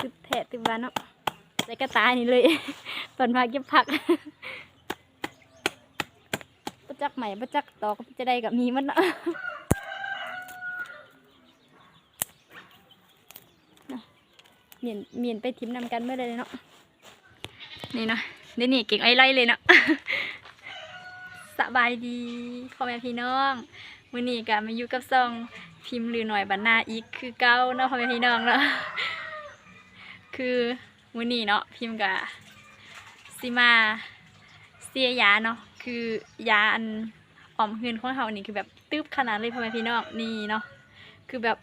ตึบแทะตึบบ้านเนาะใส่กระตายนี่เลยปิดมาเก็บผักประจักใหม่ประจักต่อก็จะได้กับมีมันเนาะเนาะเมียนเมียนไปทิมนำกันเมื่อใดเนาะนี่เนาะเดี๋ยวนี่เก่งไอ้ไล่เลยเนาะสบายดีพ่อแม่พี่น้องมื้อนี้ก็มาอยู่กับซองพิมพ์หรือหน่อยบรรณาอีกคือเก้าเนาะพ่อแม่พี่น้องเนาะ คือมื้อนี้เนาะพิมกับซิมาเสียยาเนาะคือยาอันออมเฮือนของเฮานี่คือแบบตึ๊บขนาดเลยพ่อแม่พี่น้องนี่เนาะคือแบบ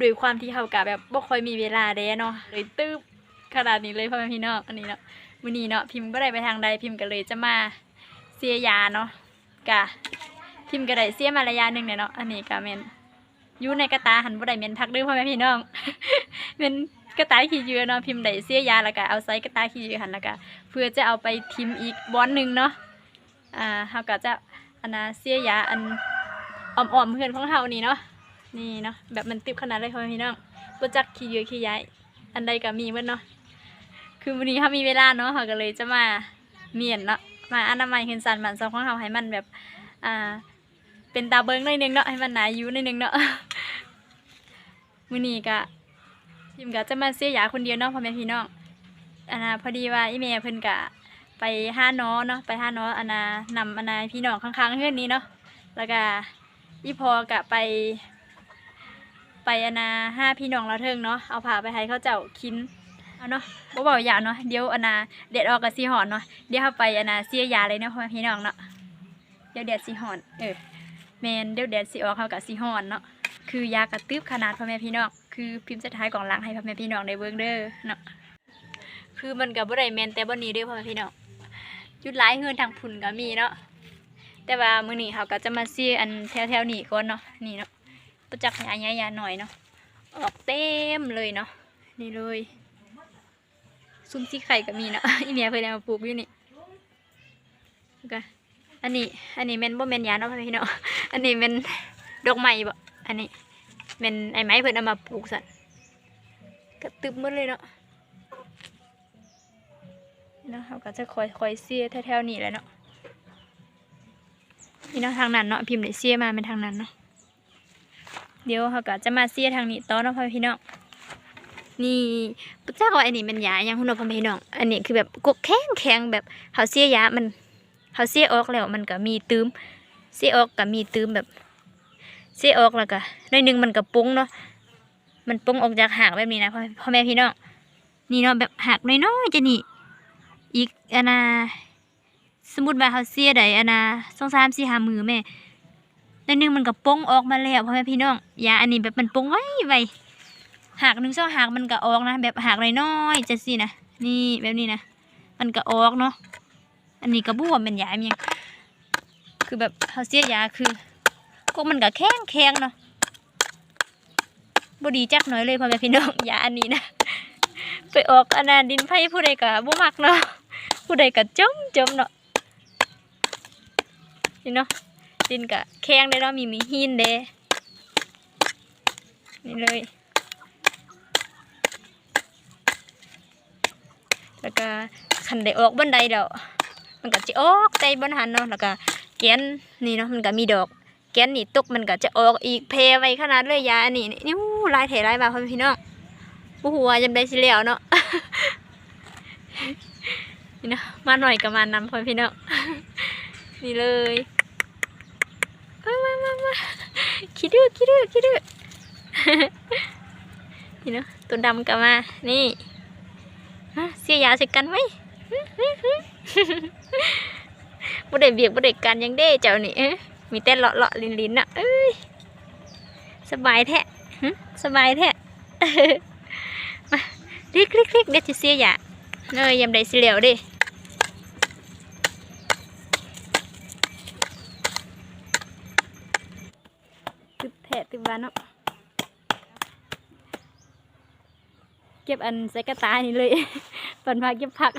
ด้วยความที่เฮากะแบบบ่ค่อยมีเวลาเด้เนาะเลยตึ๊บขนาดนี้เลยพ่อแม่พี่น้องอันนี้เนาะมื้อนี้เนาะพิมพ์บ่ได้ไปทางใดพิมก็เลยจะมาเสียยาเนาะกะพิมกระไดเสียมาระยะหนึ่งเนี่ยเนาะอันนี้กะเมนอยู่ในกระตาหันบ่ได้เมนพักดื้อพ่อแม่พี่น้องเมน กระตายขี้เยือเนาะพิมพ์ได้เสียยาแล้วก็เอาใส่กระตายขี้เยือหันแล้วก็เพื่อจะเอาไปทิมอีกบอนหนึ่งเนาะอ่าเฮาก็จะอันนะเสียยาอันอ่อมๆเพื่อนของเฮานี่เนาะนี่เนาะแบบมันติบขนาดเลยพ่อพี่น้องบ่จักขี้เยือขี้ย้ายอันใดก็มีเบิดเนาะคือวันนี้เฮามีเวลาเนาะเฮาก็เลยจะมาเมียนเนาะมาอนามัยเห็นสันมันซองของเราให้มันแบบอ่าเป็นตาเบิ้งหน่อยนึงเนาะให้มันหนาอยู่หน่อยนึงเนาะมื้อนี้ก็ พิมก็จะมาเสียยาคนเดียวเนาะพ่อแม่พี่น้องอันนพอดีว่าอีเมลเพิ่นก็ไปห้าน้อเนาะไปห้าน้ออันน่ะนำอันน่ะพี่น้องข้างๆเฮือนนี้เนาะแล้วก็อีพอก็ไป ไปอันน่ะห้าพี่น้องเราเทิงเนาะเอาผ้าไปให้เขาเจ้าคินเอาเนาะบ่เว้าอย่าเนาะเดี๋ยวอันน่ะเด็ดออกกับสีหอนเนาะเดี๋ยวเราไปอันนาเสียยาเลยเนาะพ่อแม่พี่น้องเนาะเดี๋ยวแดดสีหอนเออแมนเดี๋ยวแดดสีออกเขากับสีหอนเนาะ คือยากระตืบขนาดพ่อแม่พี่น้องคือพิมพ์สุดท้ายของลังให้พ่อแม่พี่น้องได้เบิ่งเด้อเนาะคือมันกับบ่ได้แมนแต่บ่นี้เด้อพ่อแม่พี่น้องจุดหลายเฮือนทางพุ่นก็มีเนาะแต่ว่ามื้อนี้เขาก็จะมาเสียอันแถวๆนี้ก่อนเนาะนี่เนาะประจักษ์ยายาหน่อยเนาะออกเต็มเลยเนาะนี่เลยซุ้มซี่ไข่ก็มีเนาะอีเมียเพิ่นเอามาปลูกอยู่นี่ก็อันนี้อันนี้แม่นบ่แม่นยาเนาะพี่น้องอันนี้แม่นดอกไม้บ่ อันนี้แม่นไอ้ไม้เพิ่นเอามาปลูกสั่นก็ตึบหมดเลยเนาะเนาะเขาก็จะคอยคอยเสียแถวๆนี้แหละเนาะนี่เนาะทางนั้นเนาะพิมพ์ได้เสียมาเป็นทางนั้นเนาะเดี๋ยวเขาก็จะมาเสียทางนี้ต่อเนาะพ่อพี่น้องนี่ปุ๊จ้าว่าอันนี้มันยาอยังคุณพ่อพี่น้อง อันนี้คือแบบกกแข็งแข็งแบบเขาเสียยามันเขาเสียออกแล้วมันก็มีตืมเสียออกก็มีตืมแบบ เสียออกแล้วก็หน้อยหนึงมันก็ปุ้งเนาะมันปุ้งออกจากหากแบบนี้นะพ่อพ่อแม่พี่น้องนี่เนาะแบบหักน้อยๆจะนี่อีกอันน่ะสมมุติว่าเขาเสียใดอันน่ะสองสามสี่หามือแม่หน้อยหนึงมันก็ปุ้งออกมาแล้วพ่อแม่พี่น้องยาอันนี้แบบมันปุ้งไว้ไว้หากหนึ่งสองหากมันก็ออกนะแบบหากน้อยๆจะสินะนี่แบบนี้นะมันก็ออกเนาะอันนี้ก็บวมเป็นยาเมียงคือแบบเขาเสียยาคือ ก็มันก็แข็งแข็งเนาะบดีจักหน่อยเลยพ่อแม่พี่น้องยาอันนี้นะไปออกอันนั้นดินไผ่ผู้ใดก็บ่มักเนาะผู้ใดก็จมจมเนาะนี่เนาะดินก็แข็งเลยเนาะมีมีหินเด้นี่เลย แล้วก็คันได้ออกบันไดแล้วมันก็จะออกใจบนหันเนาะแล้วก็แกนนี่เนาะมันก็มีดอก แกนนี่ตกมันก็จะออกอีกเพไว้ขนาดเลยยาอันนี้นี่นิ้วลายเถลายบาพ่อแม่พี่น้องผู้หัวจำได้สิแล้วเนาะนี่นะมาหน่อยก็มานำพ่อแม่พี่น้องนี่เลยมามามามาคิดดื้อคิดดื้อคิดดื้อนี่เนาะตัวดำก็มานี่เสียยาส่กันไหมบ่ได้เบียกบ่ได้กันยังเด้เจ้านี่เอ้ย มีแต่เลาะเลาะลินลินๆน่ะเอ้ยสบายแท้สบายแท้มาคลิกคลิกคลิกเด็ดจะเสียยาเอ้ยยำได้สิเหลวดิตึบแทะตึบบานเนาะเก็บอันใส่กระตานี่เลยปันพาเก็บผัก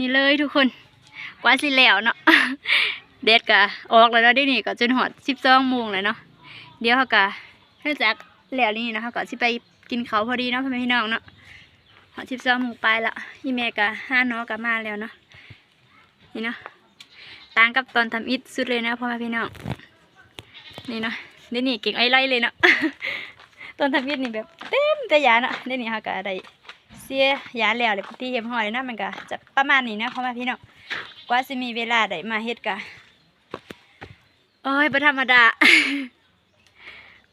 นี่เลยทุกคนกว่าสิแล้วเนาะเด็ดกะออกแล้วเนาะดี๋ยวนี้ก็จนหอดสิบสองโมงเลยเนาะเดี๋ยวเขากะเนื่องจากแล้วนี่นะคะก็สิไปกินเขาพอดีเนาะพ่อแม่พี่น้องเนาะหอดสิบสองโมงไปละยี่แม่กะห้าน้อกะมาแล้วเนาะนี่เนาะต่างกับตอนทำอิฐสุดเลยนะพ่อแม่พี่น้องนี่เนาะเดี๋ยวนี้เก่งไอ้ไล่เลยเนาะตอนทำอิฐนี่แบบเต็มแต่ยาเนาะเดี๋ยวนี้เขากะได้ สียยาแล้วเลยที่เยี่ยมหอยนะมันก็จะประมาณนี้นะพ่อแม่พี่น้องกว่าสิมีเวลาได้มาเฮ็ดกะโอ้ยบ่ธรรมดา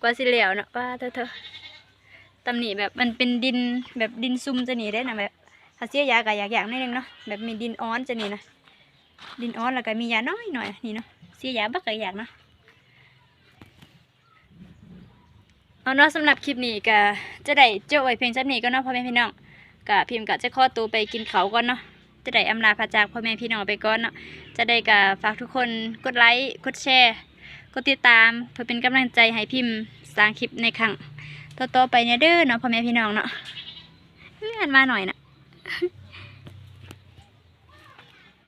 กว่าสิแล้วเนาะว่าเธอเธอตำหนิแบบมันเป็นดินแบบดินซุ่มจะหนีได้นะแบบถ้าเสียยากะอยากอย่างนิดนึงเนาะแบบมีดินอ้อนจะหนีนะดินอ้อนแล้วก็มียาน้อยหน่อยนี่เนาะเสียยาบักกะอยากเนาะเอาเนาะสำหรับคลิปนี้ก็จะได้เจ้าไว้เพียงจำนี้ก็เนาะพ่อแม่พี่น้อง กะพิมพ์กะจะข้อตัวไปกินเขาก่อนเนาะจะได้อำลาพระจากพ่อแม่พี่น้องไปก่อนเนาะจะได้กะฝากทุกคนกดไลค์กดแชร์กดติดตามเพื่อเป็นกำลังใจให้พิมพ์สร้างคลิปในครั้งต่อๆไปเนี่ยเด้อเนาะพ่อแม่พี่น้องเนาะเฮ้ยอ่านมาหน่อยนะ